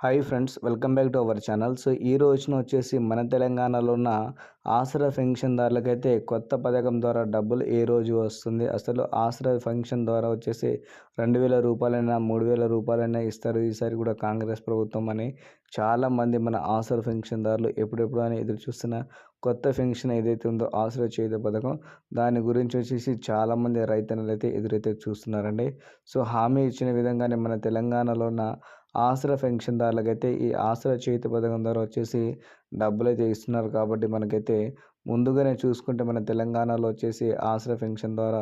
Hi friends welcome back to our channel so ఈ రోజున వచ్చేసి మన తెలంగాణలో ఉన్న ఆసరా పెన్షన్దారులకైతే కొత్త పథకం ద్వారా డబ్బులు ఏ రోజు వస్తుంది? అసలు ఆసరా ఫంక్షన్ ద్వారా వచ్చేసి రెండు వేల రూపాయలైనా మూడు వేల రూపాయలైనా ఇస్తారు. ఈసారి కూడా కాంగ్రెస్ ప్రభుత్వం అని చాలామంది మన ఆసరా పెన్షన్దారులు ఎప్పుడెప్పుడు అని ఎదురు చూస్తున్న కొత్త పెన్షన్ ఏదైతే ఉందో ఆసరా చేయుత పథకం దాని గురించి వచ్చేసి చాలామంది రైతన్నలు అయితే ఎదురైతే చూస్తున్నారండి. సో హామీ ఇచ్చిన విధంగానే మన తెలంగాణలో ఉన్న ఆసరా పెన్షన్దారులకైతే ఈ ఆసరా చేతి పథకం ద్వారా వచ్చేసి డబ్బులు అయితే ఇస్తున్నారు కాబట్టి మనకైతే ముందుగానే చూసుకుంటే మన తెలంగాణలో వచ్చేసి ఆసరా పెన్షన్ ద్వారా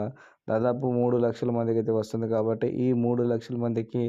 దాదాపు మూడు లక్షల మందికి అయితే వస్తుంది కాబట్టి ఈ మూడు లక్షల మందికి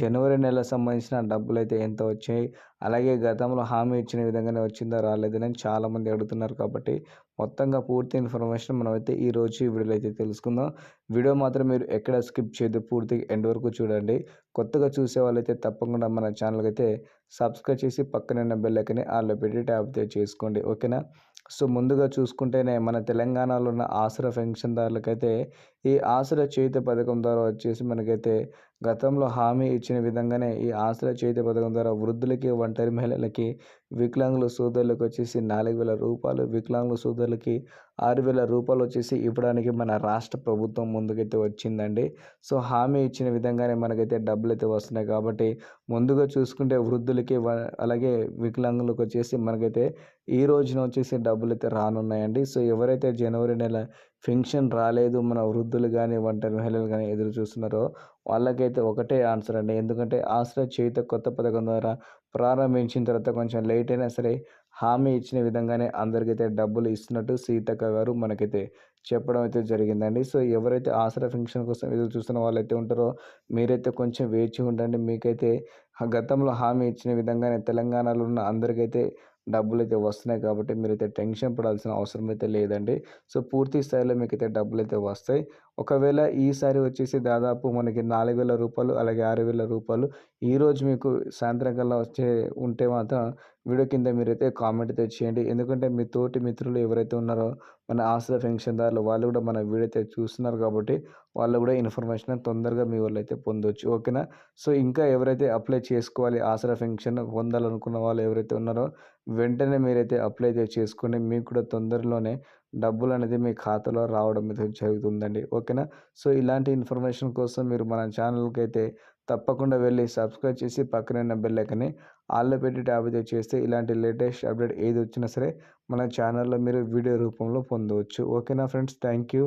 జనవరి నెల సంబంధించిన డబ్బులు అయితే ఎంత వచ్చాయి? అలాగే గతంలో హామీ ఇచ్చిన విధంగానే వచ్చిందా? రాలేదని చాలామంది అడుగుతున్నారు కాబట్టి మొత్తంగా పూర్తి ఇన్ఫర్మేషన్ మనమైతే ఈరోజు ఈ వీడియోలో అయితే తెలుసుకుందాం. వీడియో మాత్రం మీరు ఎక్కడ స్కిప్ చేయదు పూర్తిగా ఎండ్ వరకు చూడండి. కొత్తగా చూసే వాళ్ళైతే తప్పకుండా మన ఛానల్కి అయితే సబ్స్క్రైబ్ చేసి పక్కన బెల్ ఐకని ఆల్లో పెట్టి ట్యాప్ చేసుకోండి. ఓకేనా? సో ముందుగా చూసుకుంటేనే మన తెలంగాణలో ఉన్న ఆసరా పెన్షన్దారులకైతే ఈ ఆసరా చేయుత పథకం ద్వారా వచ్చేసి మనకైతే గతంలో హామీ ఇచ్చిన విధంగానే ఈ ఆసరా చేతి పథకం ద్వారా వృద్ధులకి ఒంటరి మహిళలకి వికలాంగుల సోదరులకు వచ్చేసి నాలుగు వేల రూపాయలు వికలాంగుల సోదరులకి ఆరు వేల రూపాయలు వచ్చేసి ఇవ్వడానికి మన రాష్ట్ర ప్రభుత్వం ముందుకైతే వచ్చిందండి. సో హామీ ఇచ్చిన విధంగానే మనకైతే డబ్బులు అయితే వస్తున్నాయి కాబట్టి ముందుగా చూసుకుంటే వృద్ధులకి అలాగే వికలాంగులకు వచ్చేసి మనకైతే ఈ రోజున వచ్చేసి డబ్బులు అయితే రానున్నాయండి. సో ఎవరైతే జనవరి నెల పెన్షన్ రాలేదు మన వృద్ధులు కానీ ఒంటరి మహిళలు కానీ ఎదురు చూస్తున్నారో వాళ్ళకైతే ఒకటే ఆన్సర్ అండి. ఎందుకంటే ఆశ్రయ చేత కొత్త పథకం ద్వారా ప్రారంభించిన తర్వాత కొంచెం లేట్ అయినా సరే హామీ ఇచ్చిన విధంగానే అందరికైతే డబ్బులు ఇస్తున్నట్టు సీతక్క గారు మనకైతే చెప్పడం అయితే జరిగిందండి. సో ఎవరైతే ఆసరా ఫంక్షన్ కోసం ఎదురు చూస్తున్న వాళ్ళైతే ఉంటారో మీరైతే కొంచెం వేచి ఉండండి. మీకైతే గతంలో హామీ ఇచ్చిన విధంగానే తెలంగాణలో ఉన్న అందరికైతే డబ్బులు అయితే వస్తున్నాయి కాబట్టి మీరైతే టెన్షన్ పడాల్సిన అవసరం అయితే లేదండి. సో పూర్తి స్థాయిలో మీకైతే డబ్బులు అయితే వస్తాయి. ఒకవేళ ఈసారి వచ్చేసి దాదాపు మనకి నాలుగు వేల రూపాయలు అలాగే ఆరు వేల రూపాయలు ఈరోజు మీకు సాయంత్రం కల్లా వచ్చే ఉంటే మాత్రం వీడియో కింద మీరైతే కామెంట్ అయితే చేయండి. ఎందుకంటే మీ తోటి మిత్రులు ఎవరైతే ఉన్నారో మన ఆశ్రయ పెన్షన్దారులు వాళ్ళు కూడా మన వీడియో అయితే చూస్తున్నారు కాబట్టి వాళ్ళు కూడా ఇన్ఫర్మేషన్ తొందరగా మీ వాళ్ళు అయితే పొందొచ్చు. ఓకేనా? సో ఇంకా ఎవరైతే అప్లై చేసుకోవాలి ఆసరా పెన్షన్ పొందాలనుకున్న వాళ్ళు ఎవరైతే ఉన్నారో వెంటనే మీరైతే అప్లై అయితే చేసుకోండి. మీకు కూడా తొందరలోనే డబ్బులు అనేది మీ ఖాతాలో రావడం అయితే జరుగుతుందండి. ఓకేనా? సో ఇలాంటి ఇన్ఫర్మేషన్ కోసం మీరు మన ఛానల్కి అయితే తప్పకుండా వెళ్ళి సబ్స్క్రైబ్ చేసి పక్కనున్న బెల్ ఐకని ఆల్లో పెట్టి ట్యాబ్ అయితే చేస్తే ఇలాంటి లేటెస్ట్ అప్డేట్ ఏది వచ్చినా సరే మన ఛానల్లో మీరు వీడియో రూపంలో పొందవచ్చు. ఓకేనా ఫ్రెండ్స్? Thank you.